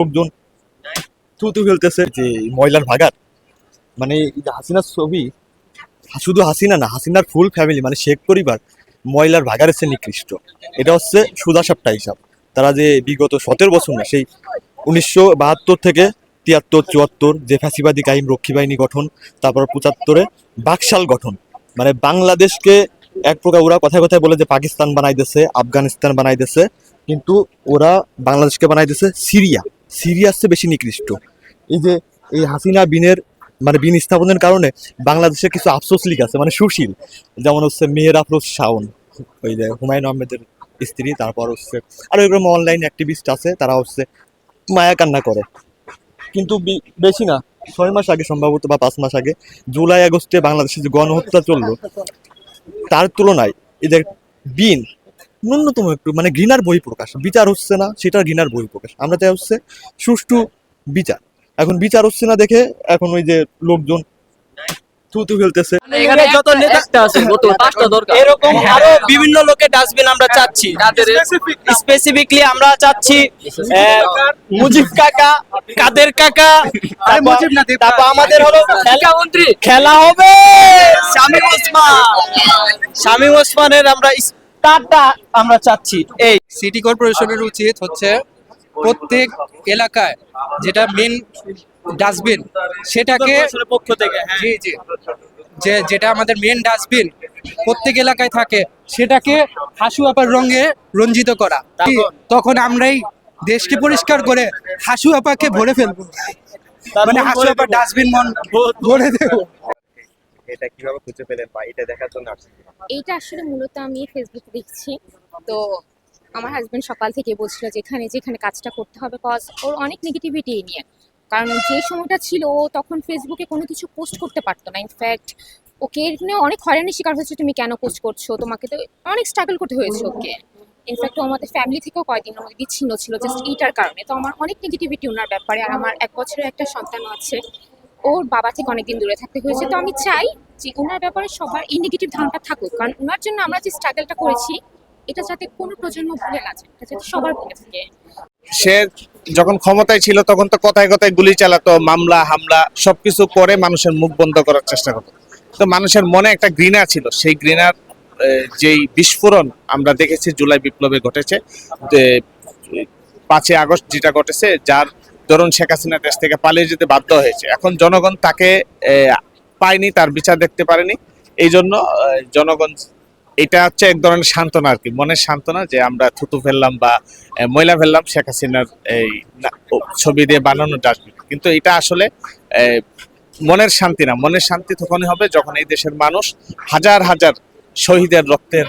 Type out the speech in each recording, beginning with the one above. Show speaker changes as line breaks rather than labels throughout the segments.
লোকজন থুতু ফেলতেছে যে ময়লার ভাগার মানে হাসিনার ছবি, শুধু হাসিনা না, হাসিনার ফুল ফ্যামিলি মানে শেখ পরিবার, ময়লার ভাগারের চেয়ে নিকৃষ্ট। এটা হচ্ছে সুদাসাপটা হিসাব। তারা যে বিগত সতেরো বছর না, সেই উনিশশো বাহাত্তর থেকে তিয়াত্তর, চুয়াত্তর, যে ফ্যাসিবাদী কাহিম রক্ষী বাহিনী গঠন, তারপর পঁচাত্তরে বাকশাল গঠন। মানে বাংলাদেশকে এক প্রকার ওরা কথায় কথায় বলে যে পাকিস্তান বানাই দিছে আফগানিস্তান বানাই দিছে কিন্তু ওরা বাংলাদেশকে বানাই দিছে সিরিয়া। সিরিয়ার চেয়ে বেশি নিকৃষ্ট। এই যে এই হাসিনা বিনের মানে বিন স্থাপনের কারণে বাংলাদেশে কিছু আফসোস লিগ আছে মানে সুশীল। যেমন হচ্ছে মেহের আফরোজ শাওন, ওই যে হুমায়ুন আহমেদের স্ত্রী, তারপর হচ্ছে আরও এরকম অনলাইন অ্যাক্টিভিস্ট আছে, তারা হচ্ছে মায়া কান্না করে। কিন্তু বেশি না, ছয় মাস আগে সম্ভবত বা পাঁচ মাস আগে জুলাই আগস্টে বাংলাদেশে যে গণহত্যা চলল, তার তুলনায় এদের বিন ন্যূনতম একটু মানে ঘৃণার বই প্রকাশ বিচার হচ্ছে না সেটা ঘৃণার বই প্রকাশ আমরা চাই হচ্ছে সুষ্ঠু বিচার। এখন বিচার হচ্ছে না দেখে এখন ওই যে লোকজন থুতু ফেলতেছে।
এখানে যত নেতা আছে পাঁচটা দরকার।
এরকম আরও বিভিন্ন লোকের ডাস্টবিন আমরা চাচ্ছি। স্পেসিফিকলি আমরা চাচ্ছি মুজিব কাকা কাদের কাকা তারপর- তারপর আমাদের হলো খেলা
মন্ত্রী।
খেলা হবে। শামীম ওসমান। শামীম ওসমানের আমরা স্টারটা আমরা চাচ্ছি। এই
সিটি কর্পোরেশনের উচিত হচ্ছে প্রত্যেক এলাকায় যেটা মেন ডাস্টবিন সেটাকে
পক্ষ থেকে হ্যাঁ।
জি জি। যে যেটা আমাদের মেন ডাস্টবিন প্রত্যেক এলাকায় থাকে সেটাকে হাসু আপার রঙে রঞ্জিত করা? তখন। আমরাই দেশকে পরিষ্কার করে হাসু আপাকে ভরে ফেলব। মানে হাসু আপার ডাস্টবিন মন ভরে দেবো।
এটা কীভাবে খুঁজে পেলেন বা এটা দেখার জন্য আসছেন
এইটা আসলে মূলত আমি ফেসবুকে দেখছি। তো আমার হাজবেন্ড সকাল থেকে বলছিল যে, এখানে, যেখানে কাজটা করতে হবে কজ ওর অনেক নেগেটিভিটি নিয়ে। কারণ যে সময়টা ছিল, ও তখন ফেসবুকে কোনো কিছু পোস্ট করতে পারতো না। ইনফ্যাক্ট ওকে এর নিয়ে অনেক হয়রানির শিকার হয়েছে, তুমি কেন পোস্ট করছ? তোমাকে তো অনেক স্ট্রাগল করতে হয়েছে ওকে। ইনফ্যাক্ট ও আমাদের ফ্যামিলি থেকেও কয়েকদিন আমাদের বিচ্ছিন্ন ছিল জাস্ট এইটার কারণে। তো আমার অনেক নেগেটিভিটি ওনার ব্যাপারে। আর আমার এক বছরের একটা সন্তান আছে। ওর বাবা থেকে অনেকদিন দূরে থাকতে হয়েছে। তো আমি চাই যে ওনার ব্যাপারে সবার এই নেগেটিভ ধারণাটা থাকুক। কারণ ওনার জন্য আমরা যে স্ট্রাগলটা করেছি, এটা যাতে কোনো প্রজন্ম ভুলে না যায়, এটা যাতে সবার ভুলে থাকে।
সে যখন ক্ষমতায় ছিল, তখন তো কথায় কথায় গুলি চালাতো, মামলা, হামলা, সবকিছু করে মানুষের মুখ বন্ধ করার চেষ্টা করতো। তো মানুষের মনে একটা ঘৃণা ছিল। সেই ঘৃণার যেই বিস্ফোরণ আমরা দেখেছি, জুলাই বিপ্লবে ঘটেছে পাঁচই আগস্ট যেটা ঘটেছে, যার ধরুন শেখ হাসিনা দেশ থেকে পালিয়ে যেতে বাধ্য হয়েছে। এখন জনগণ তাকে পায়নি, তার বিচার দেখতে পারেনি। এই জন্য জনগণ, এটা হচ্ছে এক ধরনের সান্ত্বনা আর কি। মনের সান্ত্বনা যে আমরা থুতু ফেললাম বা ময়লা ফেললাম শেখ হাসিনার এই ছবি দিয়ে বানানো ডাস্টবিন কিন্তু এটা আসলে মনের শান্তি না। মনের শান্তি তখনই হবে যখন এই দেশের মানুষ হাজার হাজার শহীদের রক্তের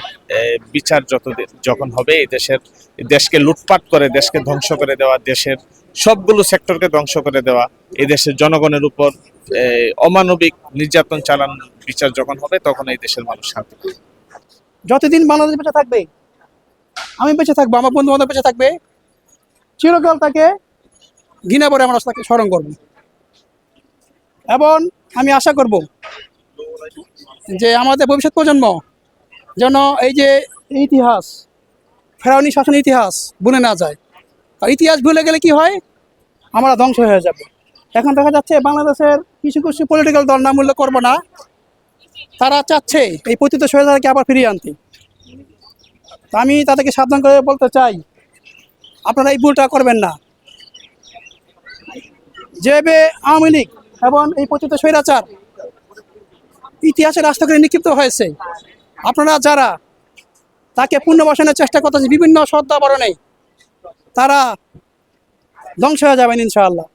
বিচার যত যখন হবে, এই দেশের দেশকে লুটপাট করে, দেশকে ধ্বংস করে দেওয়া, দেশের সবগুলো সেক্টরকে ধ্বংস করে দেওয়া, এই দেশের জনগণের উপর অমানবিক নির্যাতন চালানোর বিচার যখন হবে, তখন এই দেশের মানুষ শান্তি
যতদিন বাংলাদেশ বেঁচে থাকবে, আমি বেঁচে থাকব, আমার বন্ধু বান্ধব বেঁচে থাকবে, চিরকাল তাকে ঘৃণা করে আমরা তাকে স্মরণ করব। এবং আমি আশা করব যে আমাদের ভবিষ্যৎ প্রজন্ম যেন এই যে ইতিহাস, ফেরাউনি শাসনের ইতিহাস ভুলে না যায়। আর ইতিহাস ভুলে গেলে কি হয়? আমরা ধ্বংস হয়ে যাব। এখন দেখা যাচ্ছে বাংলাদেশের কিছু কিছু পলিটিক্যাল দল নাম উল্লেখ করব না। তারা চাচ্ছে এই পতিত সহায়তাকে আবার ফিরিয়ে আনতে। আমি তাদেরকে সাবধান করে বলতে চাই, আপনারা এই ভুলটা করবেন না। যেভাবে আওয়ামী লীগ এবং এই পতিত স্বৈরাচার ইতিহাসের রাস্তা করে নিক্ষিপ্ত হয়েছে আপনারা যারা তাকে পুনর্বাসনের চেষ্টা করতেছে বিভিন্ন শ্রদ্ধা বরণে তারা ধ্বংস হয়ে যাবেন ইনশাআল্লাহ।